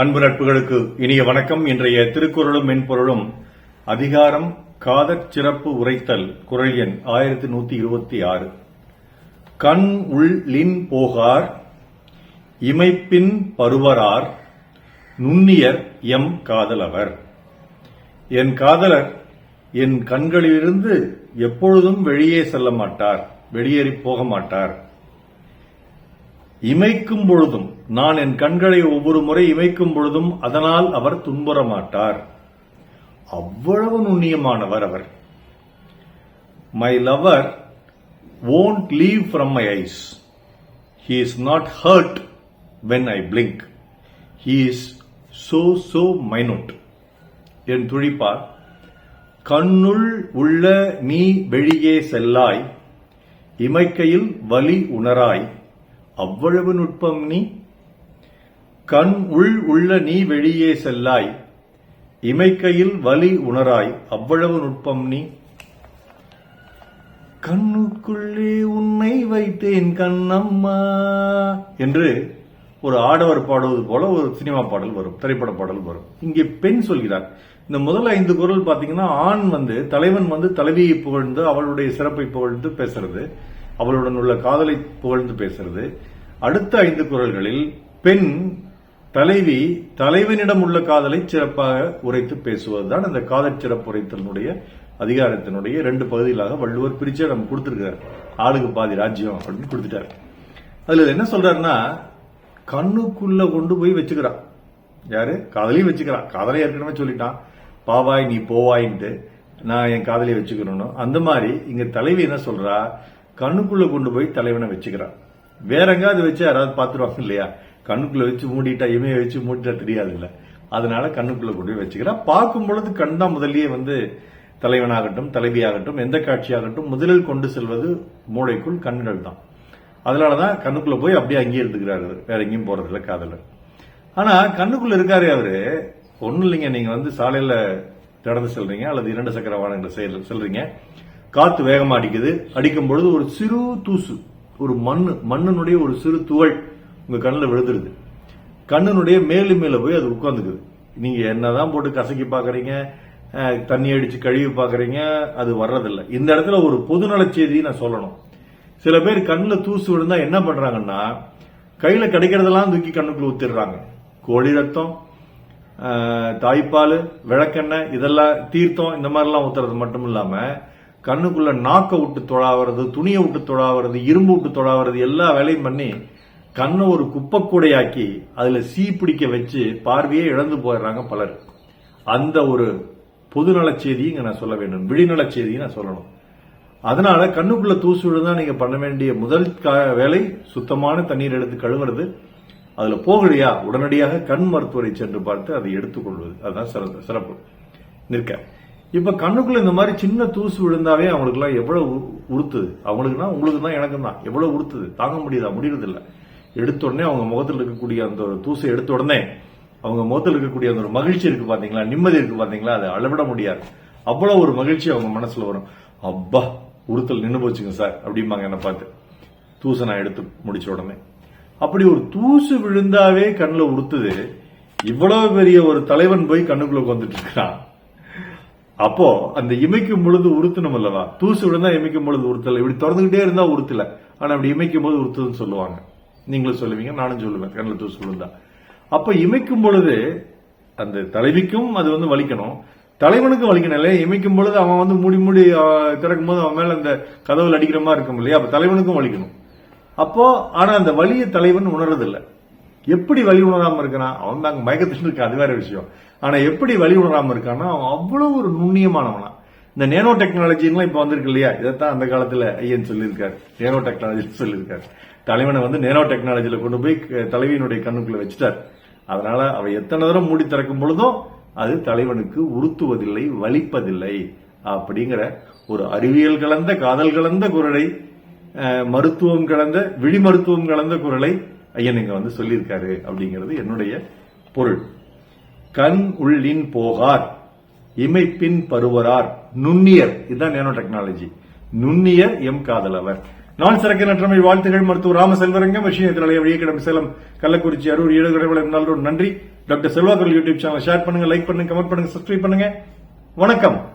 அன்பு நட்புகளுக்கு இனிய வணக்கம். இன்றைய திருக்குறளும் மென்பொருளும் அதிகாரம் காதற் சிறப்பு உரைத்தல் குரல் எண் ஆயிரத்தி நூத்தி இருபத்தி ஆறு. கண் உள் லின் போகார் இமைப்பின் பருவரார் நுண்ணியர் எம் காதலவர். என் காதலர் என் கண்களிலிருந்து எப்பொழுதும் வெளியே செல்ல மாட்டார் வெளியேறி போக மாட்டார். இமைக்கும் பொழுதும் நான் என் கண்களை ஒவ்வொரு முறை இமைக்கும் பொழுதும் அதனால் அவர் துன்புற மாட்டார் அவ்வளவு நுண்ணியமானவர் அவர். My lover won't leave from my eyes he is not hurt when I blink. He is so so minute. என் துழிப்பார் கண்ணுள் உள்ள நீ வெளியே செல்லாய். இமைக்கையில் வலி உணராய். அவ்வளவு நுட்பம் நீ? கண் உள் உள்ள நீ வெளியே செல்லாய். இமைக்கையில் வலி உணராய். அவ்வளவு நுட்பம் நீ? கண்ணுக்குள்ளே உன்னை வைத்தேன் கண்ணம்மா. என்று ஒரு ஆடவர் பாடுவது போல ஒரு சினிமா பாடல் வரும் திரைப்பட பாடல் வரும். இங்கே பெண் சொல்கிறார். இந்த முதல் ஐந்து குரல் பாத்தீங்கன்னா ஆண் வந்து தலைவன் வந்து தலைவியை புகழ்ந்து அவளுடைய சிறப்பை புகழ்ந்து பேசுறது. அவளுடன் உள்ள காதலை புகழ்ந்து பேசுறது. அடுத்த ஐந்து குரல்களில் பெண் தலைவி தலைவனிடம் உள்ள காதலை சிறப்பாக உரைத்து பேசுவதுதான் அந்த காதல் சிறப்பு உரைத்தலினுடைய அதிகாரத்தினுடைய ரெண்டு பகுதிகளாக வள்ளுவர் பிரிச்சு நம்ம கொடுத்திருக்காரு ஆளுக்கு பாதி ராஜ்யம் அப்படின்னு கொடுத்துட்டாரு. அதுல என்ன சொல்றாருன்னா கண்ணுக்குள்ள கொண்டு போய் வச்சுக்கிறான் யாரு? காதலையும் வச்சுக்கிறான் காதலை ஏற்கனவே சொல்லிட்டான். பாவாய் நீ போவாயின்ட்டு. நான் என் காதலியை வச்சுக்கணும் அந்த மாதிரி இங்க தலைவி என்ன சொல்றா? கண்ணுக்குள்ள கொண்டு போய் தலைவனை வச்சுக்கிறான். வேற எங்காவது வச்சு யாராவது பாத்துருவாங்க இல்லையா? கண்ணுக்குள்ள வச்சு மூடிட்டா இமைய வச்சு மூடிட்டா தெரியாது இல்ல அதனால கண்ணுக்குள்ள கொண்டு போய் வச்சுக்கிறான். பார்க்கும் பொழுது கண் தான் வந்து தலைவனாகட்டும் தலைவியாகட்டும் எந்த காட்சியாகட்டும் முதலில் கொண்டு செல்வது மூளைக்குள் கண்கள் தான். அதனாலதான் கண்ணுக்குள்ள போய் அப்படியே அங்கேயே இருந்துக்கிறாரு வேற எங்கேயும் போறதில்ல காதலர். ஆனா கண்ணுக்குள்ள இருக்காரு அவரு. ஒண்ணும் இல்லைங்க நீங்க வந்து சாலையில நடந்து செல்றீங்க அல்லது இரண்டு சக்கர வாகனங்களை செல்- செல்றீங்க. காத்து வேகமா அடிக்குது அடிக்கும் பொழுது ஒரு சிறு தூசு ஒரு மண்ணு மண்ணினுடைய ஒரு சிறு துகள் உங்க கண்ணில் விழுந்துருது. கண்ணினுடைய மேலும் மேல போய் அது உட்கார்ந்துக்குது. நீங்க என்னதான் போட்டு கசக்கி பாக்குறீங்க தண்ணி அடிச்சு கழுவி பாக்குறீங்க அது வர்றதில்லை. இந்த இடத்துல ஒரு பொதுநல செய்தியை நான் சொல்லணும். சில பேர் கண்ணில் தூசு விழுந்தா என்ன பண்றாங்கன்னா கையில கிடைக்கிறதெல்லாம் தூக்கி கண்ணுக்குள்ள ஊத்திடுறாங்க. கோழி ரத்தம் தாய்ப்பால் விளக்கெண்ணெய் இதெல்லாம் தீர்த்தம் இந்த மாதிரிலாம் ஊத்துறது மட்டும் இல்லாமல் கண்ணுக்குள்ள நாக்கை விட்டு தொழாவது துணியை விட்டு தொழாவது இரும்பு விட்டு தொழாவது எல்லா வேலையும் பண்ணி கண்ணை ஒரு குப்பைக்கூடையாக்கி அதுல சீ பிடிக்க வச்சு பார்வையே இழந்து போயிடுறாங்க பலர். அந்த ஒரு பொதுநல செய்தியும் நான் சொல்ல வேண்டும். விழிநலச் செய்தியும் நான் சொல்லணும். அதனால கண்ணுக்குள்ள தூசு விழுந்தா நீங்க பண்ண வேண்டிய முதல் வேலை சுத்தமான தண்ணீர் எடுத்து கழுவுறது. அதுல போகலையா? உடனடியாக கண் மருத்துவரை சென்று பார்த்து அதை எடுத்துக்கொள்வது. அதுதான் சிறந்த- சிறப்பு. நிற்க. இப்ப கண்ணுக்குள்ள இந்த மாதிரி சின்ன தூசு விழுந்தாவே அவங்களுக்கு எல்லாம் எவ்வளவு உ- உறுத்துது. அவங்களுக்குன்னா உங்களுக்கு தான் எனக்கும் தான் எவ்வளவு உறுத்துது? தாங்க முடியுதா? முடியறது இல்ல எடுத்த உடனே அவங்க முகத்தில் இருக்கக்கூடிய அந்த ஒரு தூசை எடுத்த உடனே அவங்க முகத்தில் இருக்கக்கூடிய அந்த ஒரு மகிழ்ச்சி இருக்கு பாத்தீங்களா? நிம்மதி இருக்கு பாத்தீங்களா? அதை அளவிட முடியாது. அவ்வளவு ஒரு மகிழ்ச்சி அவங்க மனசுல வரும். அப்பா உறுத்தல் நின்னு போச்சுங்க சார் அப்படிம்பாங்க என்ன பார்த்து. தூசை நான் எடுத்து முடிச்ச உடனே. அப்படி ஒரு தூசு விழுந்தாவே கண்ணுல உறுத்துது. இவ்வளவு பெரிய ஒரு தலைவன் போய் கண்ணுக்குள்ள உட்காந்துட்டு இருக்கிறான் அப்போ அந்த இமைக்கும் பொழுது உறுத்தணும் அல்லவா தூசு விழுந்தா இமைக்கும் பொழுது உறுத்தல. இப்படி திறந்துகிட்டே இருந்தா உறுத்தல. ஆனா அப்படி இமைக்கும் போது உறுத்துதுன்னு சொல்லுவாங்க. நீங்களும் சொல்லுவீங்க நானும் சொல்லுவேன். கண்ணில் தூசு விழுந்தா. அப்ப இமைக்கும் பொழுது அந்த தலைவிக்கும் அது வந்து வலிக்கணும். தலைவனுக்கும் வலிக்கணும் இல்லையா? இமைக்கும் பொழுது அவன் வந்து மூடி மூடி திறக்கும் போது அவன் மேல அந்த கதவுல அடிக்கிற மாதிரி இருக்கும் இல்லையா? அப்ப தலைவனுக்கும் வலிக்கணும். அப்போ ஆனா அந்த வலியை தலைவன் உணர்றதில்லை. எப்படி வழி உணராமல் இருக்கிறான் அவன் தாங்க மயக்கத்தில் இருக்க அது வேற விஷயம். ஆனால் எப்படி வழி உணராமல் இருக்கான்னா அவன் அவ்வளோ ஒரு நுண்ணியமானவனா. இந்த நேனோ டெக்னாலஜின்லாம் இப்போ வந்திருக்கு இல்லையா? இதைத்தான் அந்த காலத்தில் ஐயன் சொல்லியிருக்காரு. நேனோ டெக்னாலஜி சொல்லியிருக்காரு. தலைவனை வந்து நேனோ டெக்னாலஜியில் கொண்டு போய் தலைவியினுடைய கண்ணுக்குள்ளே வச்சுட்டார். அதனால அவ எத்தனை தடவை மூடி திறக்கும் பொழுதும் அது தலைவனுக்கு உறுத்துவதில்லை வலிப்பதில்லை. அப்படிங்கிற ஒரு அறிவியல் கலந்த காதல் கலந்த குரலை மருத்துவம் கலந்த விழி மருத்துவம் கலந்த குரலை ஐயன் இங்க வந்து சொல்லியிருக்காரு அப்படிங்கிறது என்னுடைய பொருள். கண் உள்ளின் போகார் இமைப்பின் பருவரார் நுண்ணியர். இதுதான் நேனோ டெக்னாலஜி. நுண்ணியர் எம் காதலவர். நான் சிறக்க நற்றமை வாழ்த்துகள் மருத்துவர் ராமசெல்வரங்கம் விஷயத்தினாலே திரளைய கிடம் சேலம் கள்ளக்குறிச்சி அரூர் ஈடுகடவுளம் நல்லூர். நன்றி. டாக்டர் செல்வாக்கர் யூடியூப் சேனல் ஷேர் பண்ணுங்க லைக் பண்ணுங்க கமெண்ட் பண்ணுங்க சப்ஸ்கிரைப் பண்ணுங்க. வணக்கம்.